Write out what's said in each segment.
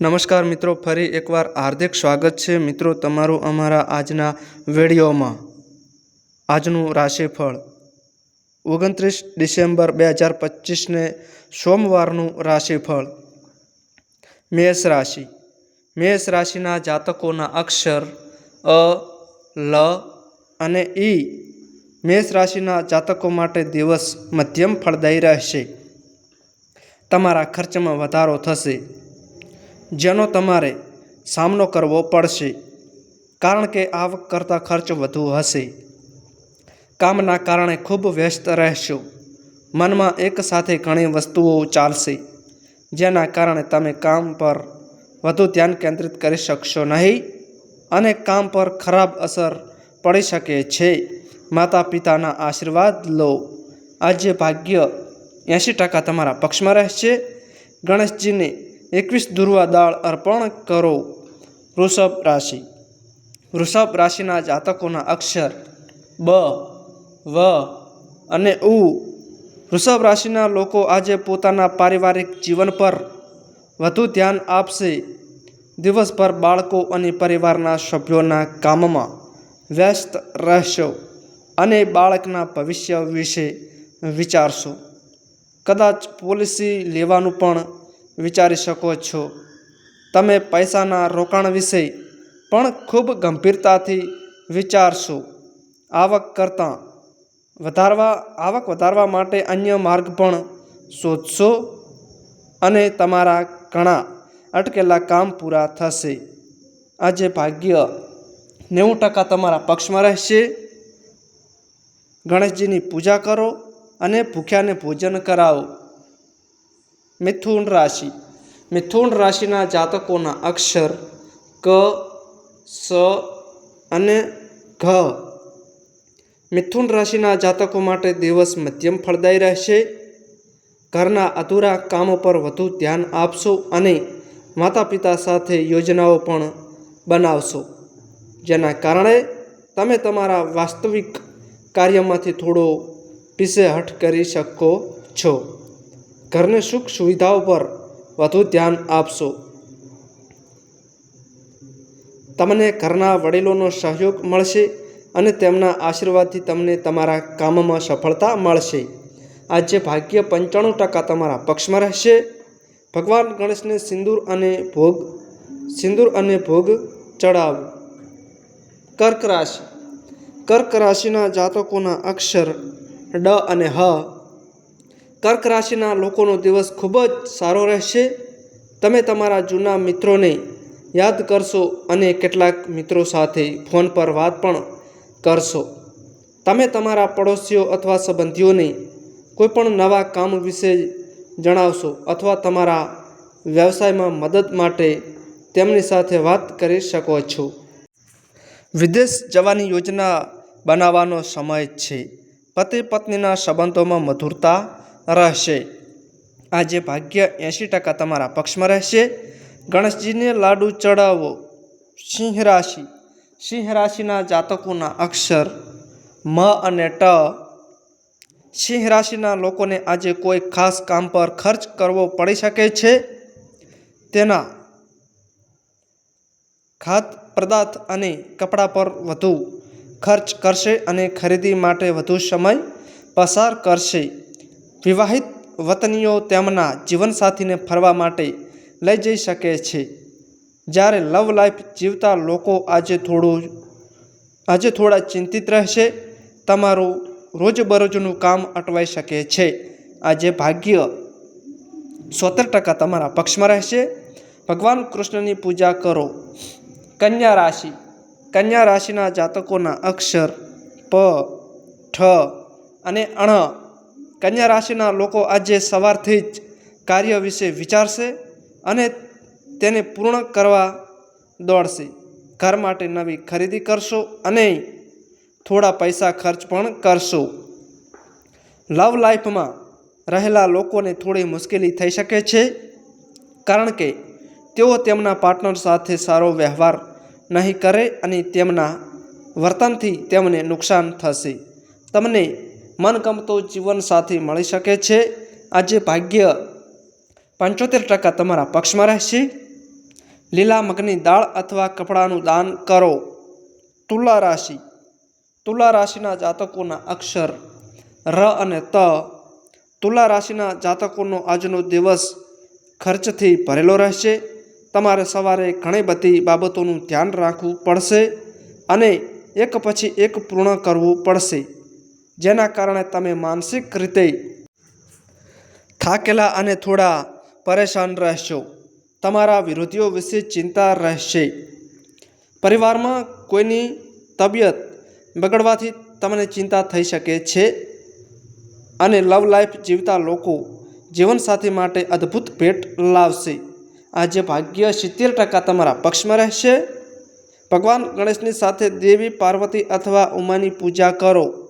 નમસ્કાર મિત્રો, ફરી એકવાર હાર્દિક સ્વાગત છે. મિત્રો, તમારું અમારા આજના વિડીયોમાં આજનું રાશિફળ. ઓગણત્રીસ ડિસેમ્બર બે હજાર પચીસને સોમવારનું રાશિફળ. મેષ રાશિ. મેષ રાશિના જાતકોના અક્ષર અ, લ અને ઈ. મેષ રાશિના જાતકો માટે દિવસ મધ્યમ ફળદાયી રહેશે. તમારા ખર્ચમાં વધારો થશે. જેનો તમારે સામનો કરવો પડશે, કારણ કે આવક કરતાં ખર્ચ વધુ હશે. કામના કારણે ખૂબ વ્યસ્ત રહેશો. મનમાં એક સાથે ઘણી વસ્તુઓ ચાલશે, જેના કારણે તમે કામ પર વધુ ધ્યાન કેન્દ્રિત કરી શકશો નહીં અને કામ પર ખરાબ અસર પડી શકે છે. માતા પિતાના આશીર્વાદ લો. આજે ભાગ્ય એંશી ટકા તમારા પક્ષમાં રહેશે. ગણેશજીને એકવીસ ધ્રુવા દાળ અર્પણ કરો. વૃષભ રાશિ. વૃષભ રાશિના જાતકોના અક્ષર બ, વ અને ઉ. વૃષભ રાશિના લોકો આજે પોતાના પારિવારિક જીવન પર વધુ ધ્યાન આપશે. દિવસભર બાળકો અને પરિવારના સભ્યોના કામમાં વ્યસ્ત રહેશો અને બાળકના ભવિષ્ય વિશે વિચારશો. કદાચ પોલિસી લેવાનું પણ વિચારી શકો છો. તમે પૈસાના રોકાણ વિશે પણ ખૂબ ગંભીરતાથી વિચારશો. આવક કરતાં વધારવા, આવક વધારવા માટે અન્ય માર્ગ પણ શોધશો અને તમારા ઘણા અટકેલા કામ પૂરા થશે. આજે ભાગ્ય નેવું ટકા તમારા પક્ષમાં રહેશે. ગણેશજીની પૂજા કરો અને ભૂખ્યાને ભોજન કરાવો. મિથુન રાશિ. મિથુન રાશિના જાતકોના અક્ષર ક, સ અને ઘ. મિથુન રાશિના જાતકો માટે દિવસ મધ્યમ ફળદાયી રહેશે. ઘરના અધૂરા કામો પર વધુ ધ્યાન આપશો અને માતા પિતા સાથે યોજનાઓ પણ બનાવશો. જેના કારણે તમે તમારા વાસ્તવિક કાર્યમાંથી થોડો પીછેહઠ કરી શકો છો. ઘરની સુખ સુવિધાઓ પર વધુ ધ્યાન આપશો. તમને ઘરના વડીલોનો સહયોગ મળશે અને તેમના આશીર્વાદથી તમને તમારા કામમાં સફળતા મળશે. આજે ભાગ્ય પંચાણું ટકા તમારા પક્ષમાં રહેશે. ભગવાન ગણેશને સિંદૂર અને ભોગ, સિંદૂર અને ભોગ ચડાવો. કર્ક રાશિ. કર્ક રાશિના જાતકોના અક્ષર ડ અને હ કર્ક રાશિના લોકોનો દિવસ ખૂબ જ સારો રહેશે. તમે તમારા જૂના મિત્રોને યાદ કરશો અને કેટલાક મિત્રો સાથે ફોન પર વાત પણ કરશો. તમે તમારા પડોશીઓ અથવા સંબંધીઓને કોઈપણ નવા કામ વિશે જણાવશો અથવા તમારા વ્યવસાયમાં મદદ માટે તેમની સાથે વાત કરી શકો છો. વિદેશ જવાની યોજના બનાવવાનો સમય છે. પતિ પત્નીના સંબંધોમાં મધુરતા રહેશે. આજે ભાગ્ય એંશી ટકા તમારા પક્ષમાં રહેશે. ગણેશજીને લાડુ ચડાવો. સિંહ રાશિ. સિંહ રાશિના જાતકોના અક્ષર મ અને ટ. સિંહ રાશિના લોકોને આજે કોઈ ખાસ કામ પર ખર્ચ કરવો પડી શકે છે? તેના ખાદ્ય પદાર્થ અને કપડાં પર વધુ ખર્ચ કરશે અને ખરીદી માટે વધુ સમય પસાર કરશે. વિવાહિત વતનીઓ તેમના જીવનસાથીને ફરવા માટે લઈ જઈ શકે છે. જ્યારે લવ લાઈફ જીવતા લોકો આજે થોડું, આજે થોડા ચિંતિત રહેશે, તમારું રોજબરોજનું કામ અટવાઈ શકે છે. આજે ભાગ્ય સોતેર ટકા તમારા પક્ષમાં રહેશે. ભગવાન કૃષ્ણની પૂજા કરો. કન્યા રાશિ, કન્યા રાશિના જાતકોના અક્ષર, પ, ઠ અને અણ કન્યા રાશિના લોકો આજે સવારથી જ કાર્ય વિશે વિચારશે અને તેને પૂર્ણ કરવા દોડશે. ઘર માટે નવી ખરીદી કરશો અને થોડા પૈસા ખર્ચ પણ કરશો. લવ લાઈફમાં રહેલા લોકોને થોડી મુશ્કેલી થઈ શકે છે, કારણ કે તેઓ તેમના પાર્ટનર સાથે સારો વ્યવહાર નહીં કરે અને તેમના વર્તનથી તેમને નુકસાન થશે. તમને મનગમતો જીવનસાથી મળી શકે છે. આજે ભાગ્ય પંચોતેર ટકા તમારા પક્ષમાં રહેશે. લીલા મગની દાળ અથવા કપડાનું દાન કરો. તુલા રાશિ. તુલા રાશિના જાતકોના અક્ષર ર અને ત. તુલા રાશિના જાતકોનો આજનો દિવસ ખર્ચથી ભરેલો રહેશે. તમારે સવારે ઘણી બધી બાબતોનું ધ્યાન રાખવું પડશે અને એક પછી એક પૂર્ણ કરવું પડશે. જેના કારણે તમે માનસિક રીતે થાકેલા અને થોડા પરેશાન રહેશો. તમારા વિરોધીઓ વિશે ચિંતા રહેશે. પરિવારમાં કોઈની તબિયત બગડવાથી તમને ચિંતા થઈ શકે છે અને લવ લાઈફ જીવતા લોકો જીવનસાથી માટે અદ્ભુત ભેટ લાવશે. આજે ભાગ્ય સિત્તેર ટકા તમારા પક્ષમાં રહેશે. ભગવાન ગણેશની સાથે દેવી પાર્વતી અથવા ઉમાની પૂજા કરો.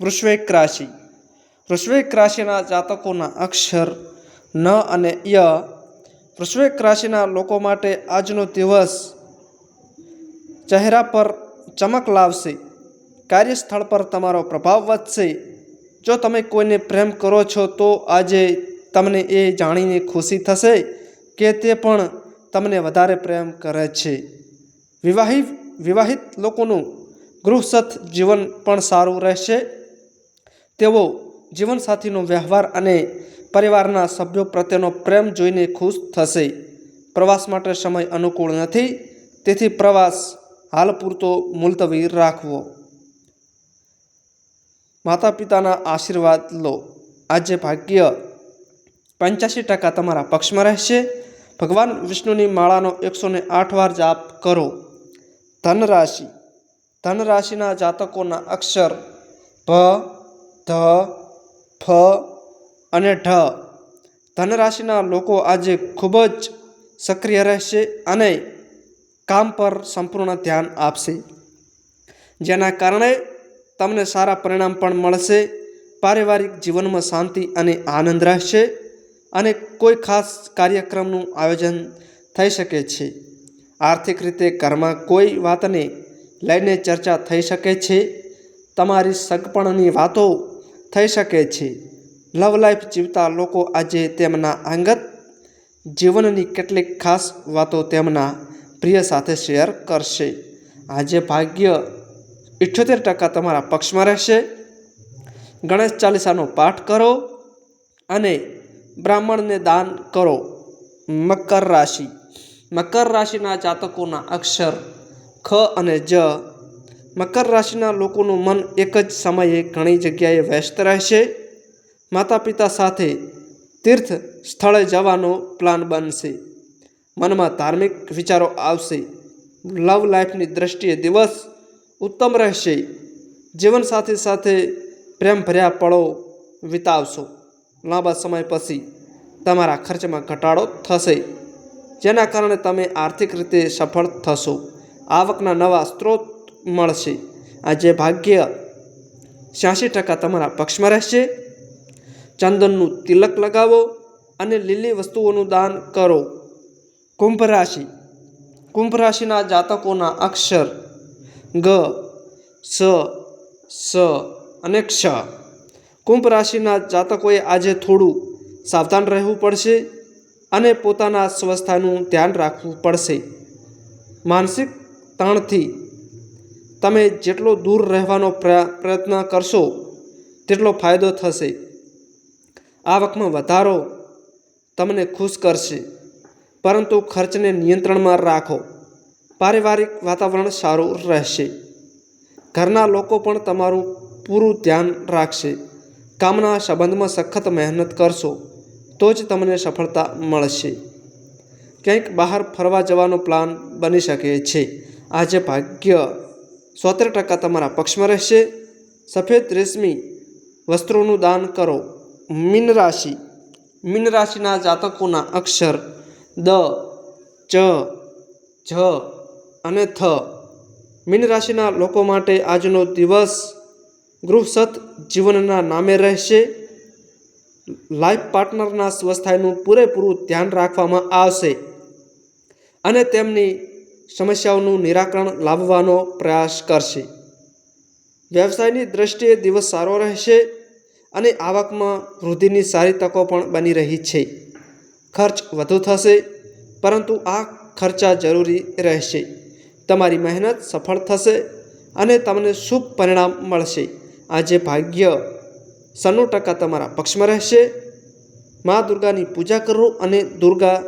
વૃશ્વેક રાશિ વૃશ્વેક રાશિના જાતકોના અક્ષર ન અને ય વૃશ્વેક રાશિના લોકો માટે આજનો દિવસ ચહેરા પર ચમક લાવશે. કાર્યસ્થળ પર તમારો પ્રભાવ વધશે. જો તમે કોઈને પ્રેમ કરો છો, તો આજે તમને એ જાણીને ખુશી થશે કે તે પણ તમને વધારે પ્રેમ કરે છે. વિવાહિત વિવાહિત લોકોનું ગૃહસ્થ જીવન પણ સારું રહેશે. તેઓ જીવનસાથીનો વ્યવહાર અને પરિવારના સભ્યો પ્રત્યેનો પ્રેમ જોઈને ખુશ થશે. પ્રવાસ માટે સમય અનુકૂળ નથી, તેથી પ્રવાસ હાલ પૂરતો મુલતવી રાખવો. માતા પિતાના આશીર્વાદ લો. આજે ભાગ્ય પંચ્યાસી ટકા તમારા પક્ષમાં રહેશે. ભગવાન વિષ્ણુની માળાનો એકસો ને આઠ વાર જાપ કરો. ધન રાશિ ધન રાશિના જાતકોના અક્ષર ભ ધ, ફ અને ઢ. ધન રાશિના લોકો આજે ખૂબ જ સક્રિય રહેશે અને કામ પર સંપૂર્ણ ધ્યાન આપશે. જેના કારણે તમને સારા પરિણામ પણ મળશે. પારિવારિક જીવનમાં શાંતિ અને આનંદ રહેશે અને કોઈ ખાસ કાર્યક્રમનું આયોજન થઈ શકે છે. આર્થિક રીતે ઘરમાં કોઈ વાતને લઈને ચર્ચા થઈ શકે છે. તમારી સગપણની વાતો થઈ શકે છે. લવ લાઈફ જીવતા લોકો આજે તેમના અંગત જીવનની કેટલીક ખાસ વાતો તેમના પ્રિય સાથે શેર કરશે. આજે ભાગ્ય ઇઠ્યોતેર ટકા તમારા પક્ષમાં રહેશે. ગણેશ ચાલીસાનો પાઠ કરો અને બ્રાહ્મણને દાન કરો. મકર રાશિ. મકર રાશિના જાતકોના અક્ષર ખ અને જ મકર રાશિના લોકોનું મન એક જ સમયે ઘણી જગ્યાએ વ્યસ્ત રહેશે. માતા પિતા સાથે તીર્થ સ્થળે જવાનો પ્લાન બનશે. મનમાં ધાર્મિક વિચારો આવશે. લવ લાઈફની દ્રષ્ટિએ દિવસ ઉત્તમ રહેશે. જીવનસાથી સાથે પ્રેમ ભર્યા પળો વિતાવશો. લાંબા સમય પછી તમારા ખર્ચમાં ઘટાડો થશે. જેના કારણે તમે આર્થિક રીતે સફળ થશો. આવકના નવા સ્ત્રોત મળશે. આજે ભાગ્ય છ્યાસી ટકા તમારા પક્ષમાં રહેશે. ચંદનનું તિલક લગાવો અને લીલી વસ્તુઓનું દાન કરો. કુંભ રાશિ. કુંભ રાશિના જાતકોના અક્ષર ગ, સ સ અને ક્ષ. કુંભ રાશિના જાતકોએ આજે થોડું સાવધાન રહેવું પડશે અને પોતાના સ્વસ્થાનું ધ્યાન રાખવું પડશે. માનસિક તાણથી તમે જેટલો દૂર રહેવાનો પ્રયત્ન કરશો, તેટલો ફાયદો થશે. આવકમાં વધારો તમને ખુશ કરશે. પરંતુ ખર્ચને નિયંત્રણમાં રાખો. પારિવારિક વાતાવરણ સારું રહેશે. ઘરના લોકો પણ તમારું પૂરું ધ્યાન રાખશે. કામના સંબંધમાં સખત મહેનત કરશો, તો જ તમને સફળતા મળશે. ક્યાંક બહાર ફરવા જવાનો પ્લાન બની શકે છે. આજે ભાગ્ય સોતેર ટકા તમારા પક્ષમાં રહેશે. સફેદ રેશમી વસ્ત્રોનું દાન કરો. મીન રાશિ. મીન રાશિના જાતકોના અક્ષર દ, ચ, જ અને થ. મીન રાશિના લોકો માટે આજનો દિવસ ગૃહસ્થ જીવનના નામે રહેશે. લાઈફ પાર્ટનરના સ્વસ્થાયનું પૂરેપૂરું ધ્યાન રાખવામાં આવશે. અને તેમની સમસ્યાઓનું નિરાકરણ લાવવાનો પ્રયાસ કરશે. વ્યવસાયની દ્રષ્ટિએ દિવસ સારો રહેશે અને આવકમાં વૃદ્ધિની સારી તકો પણ બની રહી છે. ખર્ચ વધુ થશે, પરંતુ આ ખર્ચા જરૂરી રહેશે. તમારી મહેનત સફળ થશે અને તમને શુભ પરિણામ મળશે. આજે ભાગ્ય સન્નું ટકા તમારા પક્ષમાં રહેશે. મા દુર્ગાની પૂજા કરો અને દુર્ગા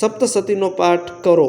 સપ્તસતીનો પાઠ કરો.